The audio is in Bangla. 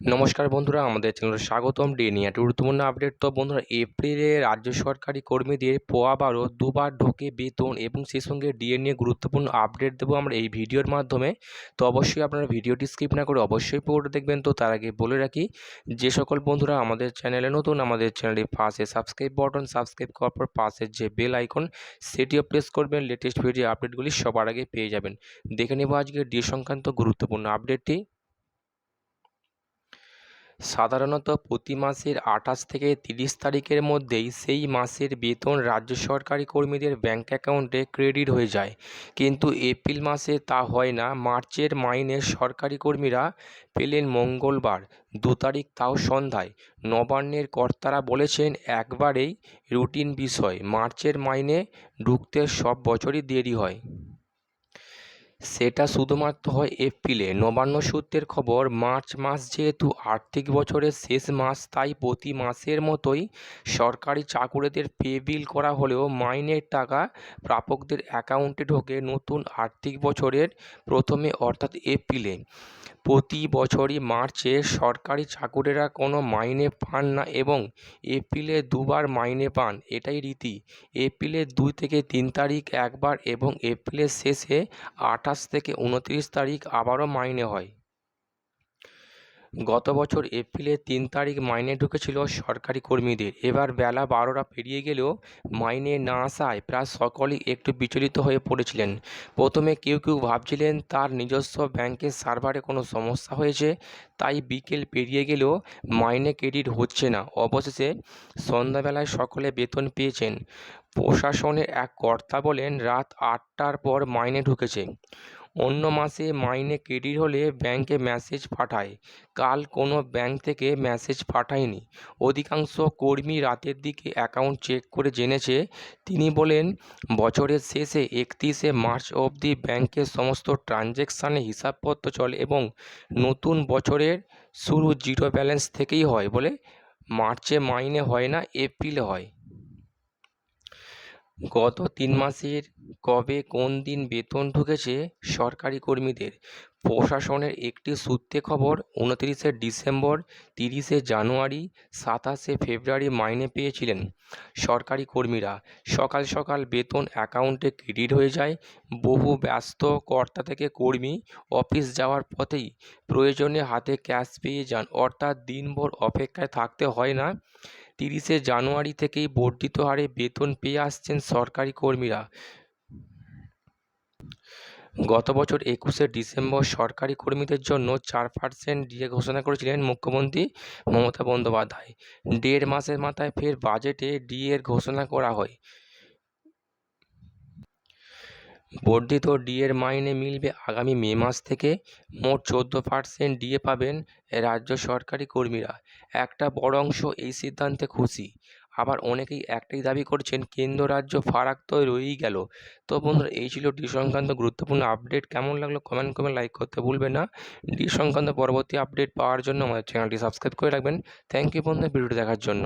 নমস্কার বন্ধুরা, আমাদের চ্যানেলে স্বাগতম ডে নিয়ে গুরুত্বপূর্ণ আপডেট তো বন্ধুরা এপ্রিলে রাজ্য সরকারি কর্মীদের পোয়া বারো দুবার ঢোকে বেতন এবং সেই সঙ্গে ডিএ নিয়ে গুরুত্বপূর্ণ আপডেট দেবো আমরা এই ভিডিওর মাধ্যমে। তো অবশ্যই আপনারা ভিডিওটি স্কিপ না করে অবশ্যই পুরোটা দেখবেন। তো তার আগে বলে রাখি, যে সকল বন্ধুরা আমাদের চ্যানেলে নতুন, আমাদের চ্যানেলে পাশে সাবস্ক্রাইব বটন সাবস্ক্রাইব করার পর পাশের যে বেল আইকন সেটিও প্রেস করবেন। লেটেস্ট ভিডিও আপডেটগুলি সবার আগে পেয়ে যাবেন। দেখে নেব আজকে ডিএ সংক্রান্ত গুরুত্বপূর্ণ আপডেটটি সাধারণত প্রতি মাসের আঠাশ থেকে তিরিশ তারিখের মধ্যেই সেই মাসের বেতন রাজ্য সরকারি কর্মীদের ব্যাঙ্ক অ্যাকাউন্টে ক্রেডিট হয়ে যায়। কিন্তু এপ্রিল মাসে তা হয় না, মার্চের মাইনে সরকারি কর্মীরা পেলেন মঙ্গলবার, দু তারিখ তাও সন্ধ্যায়। নবান্নের কর্তারা বলেছেন, একবারেই রুটিন বিষয়, মার্চের মাইনে ঢুকতে সব বছরই দেরি হয়। সেটা শুধুমাত্র হয় এপ্রিলে। নবান্ন সূত্রের খবর, মার্চ মাস যেহেতু আর্থিক বছরের শেষ মাস, তাই প্রতি মাসের মতোই সরকারি চাকুরেদের পে বিল করা হলেও মাইনের টাকা প্রাপকদের অ্যাকাউন্টে ঢোকে নতুন আর্থিক বছরের প্রথমে, অর্থাৎ এপ্রিলে। প্রতি বছরই মার্চে সরকারি চাকুরেরা কোনো মাইনে পান না এবং এপ্রিলে দুবার মাইনে পান, এটাই রীতি। এপ্রিলের দুই থেকে তিন তারিখ একবার এবং এপ্রিলের শেষে আঠাশ থেকে উনত্রিশ তারিখ আবারও মাইনে হয়। গত বছর এপ্রিলের তিন তারিখ মাইনে ঢুকেছিল সরকারি কর্মীদের। এবার বেলা বারোটা পেরিয়ে গেলেও মাইনে না আসায় প্রায় সকলেই একটু বিচলিত হয়ে পড়েছিলেন। প্রথমে কেউ কেউ ভাবছিলেন তার নিজস্ব ব্যাংকের সার্ভারে কোনো সমস্যা হয়েছে, তাই বিকেল পেরিয়ে গেলেও মাইনে ক্রেডিট হচ্ছে না। অবশেষে সন্ধ্যাবেলায় সকলে বেতন পেয়েছেন। প্রশাসনের এক কর্তা বলেন, রাত আটটার পর মাইনে ঢুকেছে। অন্য মাসে মাইনে ক্রেডিট হলে ব্যাঙ্কে মেসেজ পাঠায়। কাল কোনো ব্যাংক থেকে মেসেজ পাঠায়নি। অধিকাংশ কর্মী রাতের দিকে অ্যাকাউন্ট চেক করে জেনেছে। তিনি বলেন, বছরের শেষে একত্রিশে মার্চ অবধি ব্যাংকের সমস্ত ট্রানজ্যাকশানে হিসাবপত্র চলে এবং নতুন বছরের শুরু জিরো ব্যালেন্স থেকেই হয় বলে মার্চে মাইনে হয় না, এপ্রিলে হয়। গত তিন মাসের কবে কোন দিন বেতন ঢুকেছে সরকারি কর্মীদের? প্রশাসনের একটি সূত্রে খবর, উনত্রিশে ডিসেম্বর, তিরিশে জানুয়ারি, সাতাশে ফেব্রুয়ারি মাইনে পেয়েছিলেন সরকারি কর্মীরা। সকাল সকাল বেতন অ্যাকাউন্টে ক্রেডিট হয়ে যায়, বহু ব্যস্ত কর্তা থেকে কর্মী অফিস যাওয়ার পথেই প্রয়োজনে হাতে ক্যাশ পেয়ে যান। অর্থাৎ দিনভর অপেক্ষায় থাকতে হয় না। তিরিশে জানুয়ারি থেকেই বর্ধিত হারে বেতন পেয়ে আসছেন সরকারি কর্মীরা। গত বছর একুশে ডিসেম্বর সরকারি কর্মীদের জন্য চার পার্সেন্ট ডিএ ঘোষণা করেছিলেন মুখ্যমন্ত্রী মমতা বন্দ্যোপাধ্যায়। দেড় মাসের মাথায় ফের বাজেটে ডিএর ঘোষণা করা হয়। বর্ধিত ডিএর মাইনে মিলবে আগামী মে মাস থেকে। মোট চোদ্দ পার্সেন্ট ডিএ পাবেন রাজ্য সরকারি কর্মীরা। একটা বড় অংশ এই সিদ্ধান্তে খুশি। আবার অনেকেই একটাই দাবি করছেন, কেন্দ্র রাজ্য ফারাক তো রয়েই গেল। তো বন্ধুরা, এই ছিল ডি সংক্রান্ত গুরুত্বপূর্ণ আপডেট। কেমন লাগল কমেন্ট করে লাইক করতে ভুলবেন না। ডি সংক্রান্ত পরবর্তী আপডেট পাওয়ার জন্য আমাদের চ্যানেলটি সাবস্ক্রাইব করে রাখবেন। থ্যাংক ইউ বন্ধু ভিডিওটি দেখার জন্য।